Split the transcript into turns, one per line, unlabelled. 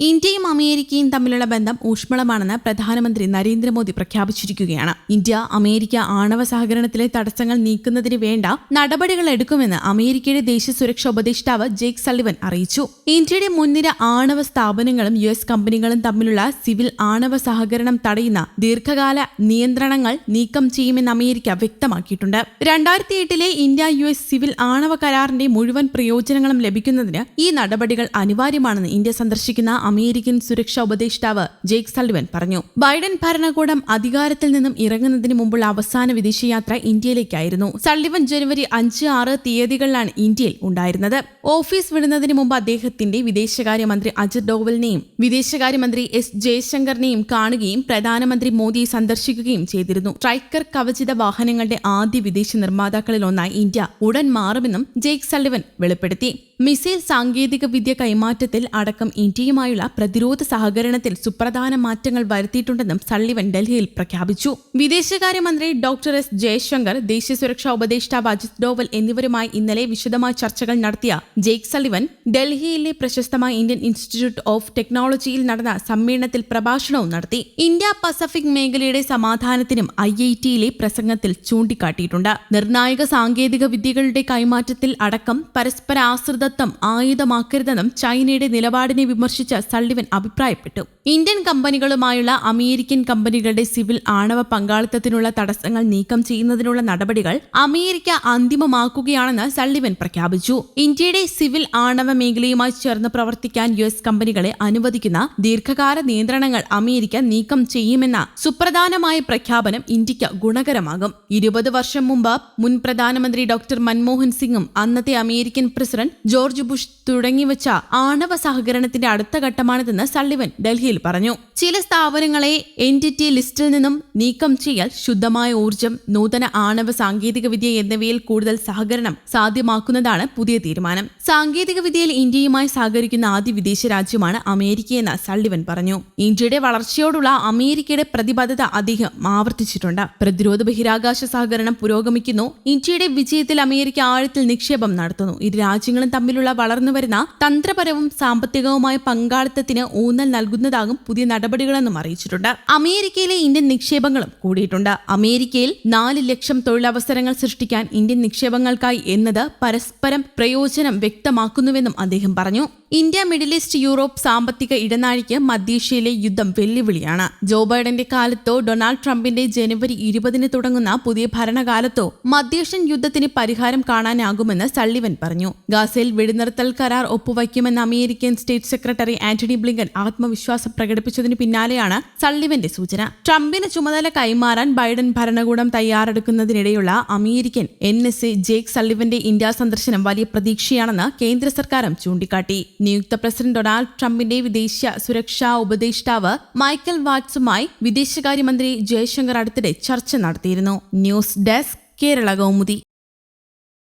ഇന്ത്യയും അമേരിക്കയും തമ്മിലുള്ള ബന്ധം ഊഷ്മളമാണെന്ന് പ്രധാനമന്ത്രി നരേന്ദ്രമോദി പ്രഖ്യാപിച്ചിരിക്കുകയാണ്. ഇന്ത്യ അമേരിക്ക ആണവ സഹകരണത്തിലെ തടസ്സങ്ങൾ നീക്കുന്നതിന് വേണ്ട നടപടികൾ എടുക്കുമെന്ന് അമേരിക്കയുടെ ദേശീയ സുരക്ഷാ ഉപദേഷ്ടാവ് ജേക്ക് സള്ളിവൻ അറിയിച്ചു. ഇന്ത്യയുടെ മുൻനിര ആണവ സ്ഥാപനങ്ങളും യു എസ് കമ്പനികളും തമ്മിലുള്ള സിവിൽ ആണവ സഹകരണം തടയുന്ന ദീർഘകാല നിയന്ത്രണങ്ങൾ നീക്കം ചെയ്യുമെന്ന് അമേരിക്ക വ്യക്തമാക്കിയിട്ടുണ്ട്. രണ്ടായിരത്തി എട്ടിലെ ഇന്ത്യ യു എസ് സിവിൽ ആണവ കരാറിന്റെ മുഴുവൻ പ്രയോജനങ്ങളും ലഭിക്കുന്നതിന് ഈ നടപടികൾ അനിവാര്യമാണെന്ന് ഇന്ത്യ സന്ദർശിക്കുന്ന അമേരിക്കൻ ഉപദേഷ്ടാവ് ജേക്ക് സൽവൻ പറഞ്ഞു. ബൈഡൻ ഭരണകൂടം അധികാരത്തിൽ നിന്നും ഇറങ്ങുന്നതിന് മുമ്പുള്ള അവസാന വിദേശയാത്ര ഇന്ത്യയിലേക്കായിരുന്നു. സള്ളിവൻ ജനുവരി അഞ്ച് ആറ് തീയതികളിലാണ് ഇന്ത്യയിൽ ഉണ്ടായിരുന്നത്. ഓഫീസ് വിടുന്നതിന് മുമ്പ് അദ്ദേഹത്തിന്റെ വിദേശകാര്യമന്ത്രി അജിത് ഡോവലിനെയും വിദേശകാര്യമന്ത്രി എസ് ജയശങ്കറിനെയും കാണുകയും പ്രധാനമന്ത്രി മോദിയെ സന്ദർശിക്കുകയും ചെയ്തിരുന്നു. സ്ട്രൈക്കർ കവചിത വാഹനങ്ങളുടെ ആദ്യ വിദേശ നിർമ്മാതാക്കളിൽ ഒന്നായി ഇന്ത്യ ഉടൻ മാറുമെന്നും ജേക്ക് സള്ളിവൻ വെളിപ്പെടുത്തി. മിസൈൽ സാങ്കേതിക വിദ്യ കൈമാറ്റത്തിൽ അടക്കം ഇന്ത്യയുമായുള്ള പ്രതിരോധ സഹകരണത്തിൽ സുപ്രധാന മാറ്റങ്ങൾ വരുത്തിയിട്ടുണ്ടെന്നും സള്ളിവൻ ഡൽഹിയിൽ പ്രഖ്യാപിച്ചു. വിദേശകാര്യമന്ത്രി ഡോക്ടർ എസ് ജയശങ്കർ ദേശീയ സുരക്ഷാ ഉപദേഷ്ടാവ് അജിത് ഡോവൽ എന്നിവരുമായി ഇന്നലെ വിശദമായ ചർച്ചകൾ നടത്തിയ ജെയ്ക് സള്ളിവൻ ഡൽഹിയിലെ പ്രശസ്തമായ ഇന്ത്യൻ ഇൻസ്റ്റിറ്റ്യൂട്ട് ഓഫ് ടെക്നോളജിയിൽ നടന്ന സമ്മേളനത്തിൽ പ്രഭാഷണവും നടത്തി. ഇന്ത്യ പസഫിക് മേഖലയുടെ സമാധാനത്തിനും ഐ ഐ ടിയിലെ പ്രസംഗത്തിൽ ചൂണ്ടിക്കാട്ടിയിട്ടുണ്ട്. നിർണായക സാങ്കേതിക വിദ്യകളുടെ കൈമാറ്റത്തിൽ അടക്കം പരസ്പര ആശ്രിതത്വം ആയുധമാക്കരുതെന്നും ചൈനയുടെ നിലപാടിനെ വിമർശിച്ച സള്ളിവൻ അഭിപ്രായപ്പെട്ടു. ഇന്ത്യൻ കമ്പനികളുമായുള്ള അമേരിക്കൻ കമ്പനികളുടെ സിവിൽ ആണവ പങ്കാളിത്തത്തിനുള്ള തടസ്സങ്ങൾ നീക്കം ചെയ്യുന്നതിനുള്ള നടപടികൾ അമേരിക്ക അന്തിമമാക്കുകയാണെന്ന് സള്ളിവൻ പ്രഖ്യാപിച്ചു. ഇന്ത്യയുടെ സിവിൽ ആണവ മേഖലയുമായി ചേർന്ന് പ്രവർത്തിക്കാൻ യു എസ് കമ്പനികളെ അനുവദിക്കുന്ന ദീർഘകാല നിയന്ത്രണങ്ങൾ അമേരിക്ക നീക്കം ചെയ്യുമെന്ന സുപ്രധാനമായ പ്രഖ്യാപനം ഇന്ത്യയ്ക്ക് ഗുണകരമാകും. ഇരുപത് വർഷം മുമ്പ് മുൻ പ്രധാനമന്ത്രി ഡോക്ടർ മൻമോഹൻ സിംഗും അന്നത്തെ അമേരിക്കൻ പ്രസിഡന്റ് ജോർജ് ബുഷ് തുടങ്ങിവച്ച ആണവ സഹകരണത്തിന്റെ അടുത്ത ഘട്ടമാണിതെന്ന് സള്ളിവൻ ഡൽഹിയിൽ പറഞ്ഞു. ചില സ്ഥാപനങ്ങളെ എന്റിറ്റി ലിസ്റ്റിൽ നിന്നും നീക്കം ചെയ്യൽ ശുദ്ധമായ ഊർജം നൂതന ആണവ സാങ്കേതികവിദ്യ എന്നിവയിൽ കൂടുതൽ സഹകരണം സാധ്യമാക്കുന്നതാണ് പുതിയ തീരുമാനം. സാങ്കേതികവിദ്യയിൽ ഇന്ത്യയുമായി സഹകരിക്കുന്ന ആദ്യ വിദേശ രാജ്യമാണ് അമേരിക്കയെന്ന് സള്ളിവൻ പറഞ്ഞു. ഇന്ത്യയുടെ വളർച്ചയോടുള്ള അമേരിക്കയുടെ പ്രതിബദ്ധത അദ്ദേഹം ആവർത്തിച്ചിട്ടുണ്ട്. പ്രതിരോധ ബഹിരാകാശ സഹകരണം പുരോഗമിക്കുന്നു. ഇന്ത്യയുടെ വിജയത്തിൽ അമേരിക്ക ആഴത്തിൽ നിക്ഷേപം നടത്തുന്നു. ഇരു രാജ്യങ്ങളും തമ്മിലുള്ള വളർന്നുവരുന്ന തന്ത്രപരവും സാമ്പത്തികവുമായ പങ്കാളിത്തത്തിന് ഊന്നൽ നൽകുന്നതാകും പുതിയ നടപടികളെന്നും അറിയിച്ചിട്ടുണ്ട്. അമേരിക്കയിലെ ഇന്ത്യൻ നിക്ഷേപങ്ങളും കൂടിയിട്ടുണ്ട്. അമേരിക്കയിൽ നാല് ലക്ഷം തൊഴിലവസരങ്ങൾ സൃഷ്ടിക്കാൻ ഇന്ത്യൻ നിക്ഷേപങ്ങൾക്കായി എന്നത് പരസ്പരം പ്രയോജനം വ്യക്തമാക്കുന്നുവെന്നും അദ്ദേഹം പറഞ്ഞു. ഇന്ത്യ മിഡിൽ ഈസ്റ്റ് യൂറോപ്പ് സാമ്പത്തിക ഇടനാഴിക്ക് മധ്യേഷ്യയിലെ യുദ്ധം വെല്ലുവിളിയാണ്. ജോ ബൈഡന്റെ കാലത്തോ ഡൊണാൾഡ് ട്രംപിന്റെ ജനുവരി ഇരുപതിന് തുടങ്ങുന്ന പുതിയ ഭരണകാലത്തോ മധ്യേഷ്യൻ യുദ്ധത്തിന് പരിഹാരം കാണാനാകുമെന്ന് സള്ളിവൻ പറഞ്ഞു. ഗാസയിൽ വെടിനിർത്തൽ കരാർ ഒപ്പുവയ്ക്കുമെന്ന് American state secretary Antony Blinken ആത്മവിശ്വാസം പ്രകടിപ്പിച്ചതിന് പിന്നാലെയാണ് സള്ളിവന്റെ സൂചന. ട്രംപിന് ചുമതല കൈമാറാൻ ബൈഡൻ ഭരണകൂടം തയ്യാറെടുക്കുന്നതിനിടെയുള്ള American N S A Jake സള്ളിവന്റെ India സന്ദർശനം വലിയ പ്രതീക്ഷയാണെന്ന് കേന്ദ്ര സർക്കാരും ചൂണ്ടിക്കാട്ടി. നിയുക്ത പ്രസിഡന്റ് ഡൊണാൾഡ് ട്രംപിന്റെ വിദേശ സുരക്ഷാ ഉപദേഷ്ടാവ് മൈക്കൽ വാട്സുമായി വിദേശകാര്യമന്ത്രി ജയശങ്കർ അടുത്തിടെ ചർച്ച നടത്തിയിരുന്നു. News desk Kerala Kaumudi.